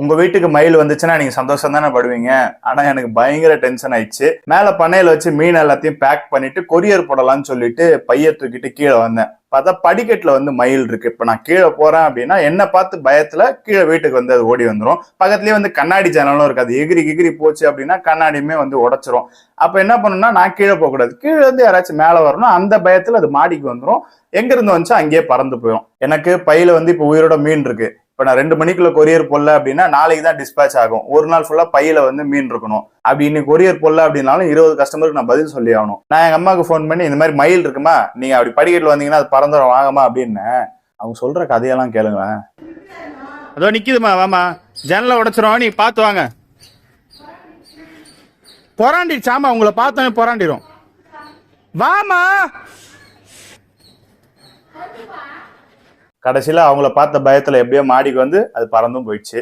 உங்க வீட்டுக்கு மயில் வந்துச்சுன்னா நீங்க சந்தோஷம் தானே படுவீங்க. ஆனா எனக்கு பயங்கர டென்ஷன் ஆயிடுச்சு. மேல பண்ணையில வச்சு மீன் எல்லாத்தையும் பேக் பண்ணிட்டு கொரியர் போடலாம்னு சொல்லிட்டு பைய தூக்கிட்டு கீழே வந்தேன். பார்த்தா படிக்கட்டுல வந்து மயில் இருக்கு. இப்ப நான் கீழே போறேன் அப்படின்னா என்ன பார்த்து பயத்துல கீழே வீட்டுக்கு வந்து அது ஓடி வந்துடும் பக்கத்துலயே வந்து கண்ணாடி ஜன்னலும் இருக்காது எகிரி எகிரி போச்சு அப்படின்னா கண்ணாடியுமே வந்து உடச்சிரும். அப்ப என்ன பண்ணணும்னா நான் கீழே போக கூடாது. கீழே இருந்து யாராச்சும் மேல வரணும் அந்த பயத்துல அது மாடிக்கு வந்துடும் எங்க இருந்து வந்துச்சு அங்கேயே பறந்து போயிடும் எனக்கு பையில வந்து இப்ப உயிரோட மீன் இருக்கு. இப்ப நான் ரெண்டு மணிக்குள்ள கொரியர் போடல அப்படின்னா நாளைக்கு தான் டிஸ்பேச் ஆகும். ஒரு நாள் ஃபுல்லா பையில வந்து மீன் இருக்கணும். அப்படி இன்னைக்கு கொரியர் போடல அப்படின்னாலும் இருபது கஸ்டமருக்கு நான் பதில் சொல்லி ஆகணும். நான் எங்க அம்மாவுக்கு ஃபோன் பண்ணி இந்த மாதிரி மயில் இருக்குமா? நீங்க அப்படி படிக்கட்டுல வந்தீங்கன்னா அது பறந்துடும் வாங்கம்மா அப்படின்னு. அவங்க சொல்ற கதையெல்லாம் கேளுங்களேன். அதோ நிக்குதுமா வாமா ஜன்னலை உடச்சிரும் நீ பார்த்து வாங்க. பொறாண்டிடுச்சாமா உங்களை பார்த்தோன்னே பொறாண்டிடும் வாமா கடைசியில் அவங்கள பார்த்த பயத்தில் எப்படியோ மாடிக்கு வந்து அது பறந்தும் போயிடுச்சு.